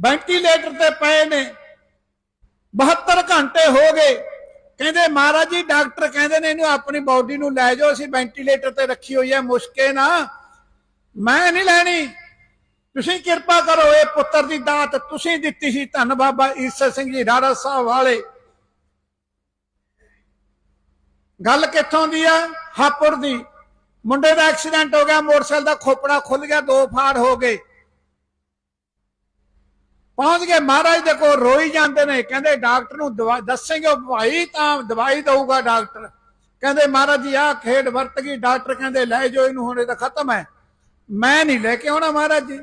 Ventilator ਤੇ ਪਏ ਨੇ। 72 ਘੰਟੇ ਹੋ ਗਏ। ਕਹਿੰਦੇ, ਮਹਾਰਾਜ ਜੀ, ਡਾਕਟਰ ਕਹਿੰਦੇ ਨੇ ਇਹਨੂੰ ਆਪਣੀ ਬਾਡੀ ਨੂੰ ਲੈ ਜਾਓ, ਅਸੀਂ ਵੈਂਟੀਲੇਟਰ ਤੇ ਰੱਖੀ ਹੋਈ ਹੈ, ਮੁਸ਼ਕੇ ਨਾ। ਮੈਂ ਨਹੀਂ ਲੈਣੀ। ਤੁਸੀਂ ਕਿਰਪਾ ਕਰੋ, ਇਹ ਪੁੱਤਰ ਦੀ ਦਾਤ ਤੁਸੀਂ ਦਿੱਤੀ ਸੀ। ਧੰਨ ਬਾਬਾ ਈਸਰ ਸਿੰਘ ਜੀ, ਰਾੜਾ ਸਾਹਿਬ ਵਾਲੇ। ਗੱਲ ਕਿੱਥੋਂ ਦੀ ਆ? ਹਾਪੁਰ ਦੀ। ਮੁੰਡੇ ਦਾ ਐਕਸੀਡੈਂਟ ਹੋ ਗਿਆ, ਮੋਟਰਸਾਈਕਲ ਦਾ ਖੋਪੜਾ ਖੁੱਲ ਗਿਆ, ਦੋ ਫਾੜ ਹੋ ਗਏ। ਪਹੁੰਚ ਗਏ ਮਹਾਰਾਜ ਦੇ ਕੋਲ, ਰੋਈ ਜਾਂਦੇ ਨੇ। ਕਹਿੰਦੇ ਡਾਕਟਰ ਨੂੰ ਦਵਾ, ਦੱਸੇਂਗੇ, ਉਹ ਭਾਈ ਤਾਂ ਦਵਾਈ ਦਊਗਾ ਡਾਕਟਰ। ਕਹਿੰਦੇ ਮਹਾਰਾਜ ਜੀ, ਆਹ ਖੇਡ ਵਰਤ ਗਈ। ਡਾਕਟਰ ਕਹਿੰਦੇ, ਲੈ ਜਾਓ ਇਹਨੂੰ, ਹੁਣ ਇਹ ਤਾਂ ਖਤਮ ਹੈ। ਮੈਂ ਨਹੀਂ ਲੈ ਕੇ ਆਉਣਾ ਮਹਾਰਾਜ ਜੀ।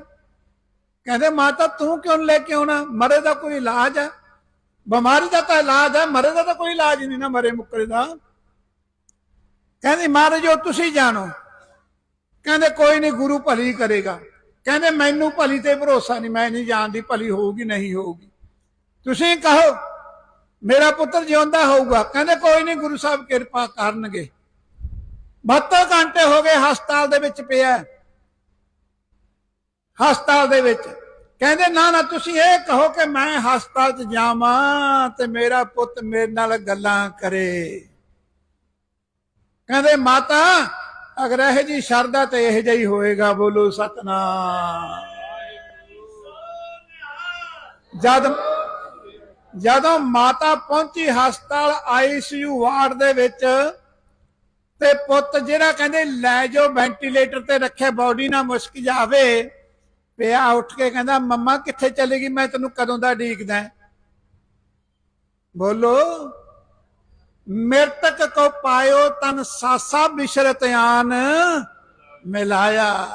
ਕਹਿੰਦੇ ਮਾਤਾ, ਤੂੰ ਕਿਉਂ ਲੈ ਕੇ ਆਉਣਾ? ਮਰੇ ਦਾ ਕੋਈ ਇਲਾਜ ਹੈ? ਬਿਮਾਰੀ ਦਾ ਤਾਂ ਇਲਾਜ ਹੈ, ਮਰੇ ਦਾ ਤਾਂ ਕੋਈ ਇਲਾਜ ਨਹੀਂ ਨਾ ਮਰੇ ਮੁੱਕਰੇ ਦਾ। ਕਹਿੰਦੇ ਮਹਾਰਾਜ ਉਹ ਤੁਸੀਂ ਜਾਣੋ। ਕਹਿੰਦੇ ਕੋਈ ਨਹੀਂ ਗੁਰੂ ਭਲੀ ਕਰੇਗਾ। ਕਹਿੰਦੇ, ਮੈਨੂੰ ਭਲੀ ਤੇ ਭਰੋਸਾ ਨਹੀਂ, ਮੈਂ ਨਹੀਂ ਜਾਣਦੀ ਭਲੀ ਹੋਊਗੀ, ਨਹੀਂ ਹੋਊਗੀ। ਤੁਸੀਂ ਕਹੋ, ਮੇਰਾ ਪੁੱਤਰ ਜਿਉਂਦਾ ਹੋਊਗਾ। ਕਹਿੰਦੇ, ਕੋਈ ਨਹੀਂ, ਗੁਰੂ ਸਾਹਿਬ ਕਿਰਪਾ ਕਰਨਗੇ। 72 ਘੰਟੇ ਹੋ ਗਏ ਹਸਪਤਾਲ ਦੇ ਵਿੱਚ ਪਿਆ। ਹਸਪਤਾਲ ਦੇ ਵਿੱਚ। ਕਹਿੰਦੇ, ਨਾ ਨਾ, ਤੁਸੀਂ ਇਹ ਕਹੋ ਕਿ ਮੈਂ ਹਸਪਤਾਲ 'ਚ ਜਾਵਾਂ ਤੇ ਮੇਰਾ ਪੁੱਤ ਮੇਰੇ ਨਾਲ ਗੱਲਾਂ ਕਰੇ। ਕਹਿੰਦੇ, ਮਾਤਾ ਅਗਰ ਇਹ ਜੀ ਸ਼ਰਦਾ ਤੇ ਇਹ ਜਿਹਾ ਹੋਏਗਾ, ਬੋਲੋ ਸਤਨਾਮ। ਜਦ ਜਦੋਂ ਮਾਤਾ ਪਹੁੰਚੀ ਹਸਪਤਾਲ ਆਈਸੀਯੂ ਵਾਰਡ ਦੇ ਵਿੱਚ, ਤੇ ਪੁੱਤ ਜਿਹੜਾ ਕਹਿੰਦੇ, ਲੈ ਜਾਓ ਵੈਂਟੀਲੇਟਰ ਤੇ ਰੱਖੇ ਬਾਡੀ ਨਾ ਮੁਸ਼ਕ ਜਾਵੇ, ਪਿਆ ਉੱਠ ਕੇ ਕਹਿੰਦਾ, ਮੰਮਾ ਕਿੱਥੇ ਚਲੇਗੀ ਮੈਂ ਤੈਨੂੰ ਕਦੋਂ ਦਾ ਢੀਕਦਾ ਬੋਲੋ। ਮਿਰਤਕ ਕੋ ਪਾਇਓ ਤਨ ਸਾਸਾ ਬਿਸ਼ਰਤ ਆਨ ਮਿਲਾਇਆ।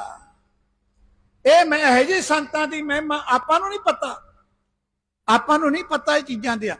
ਇਹ ਮੈਂ ਇਹ ਜੀ ਸੰਤਾਂ ਦੀ ਮਹਿਮਾ, ਆਪਾਂ ਨੂੰ ਨਹੀਂ ਪਤਾ। ਆਪਾਂ ਨੂੰ ਨਹੀਂ ਪਤਾ ਇਹ ਚੀਜ਼ਾਂ ਦੀਆਂ।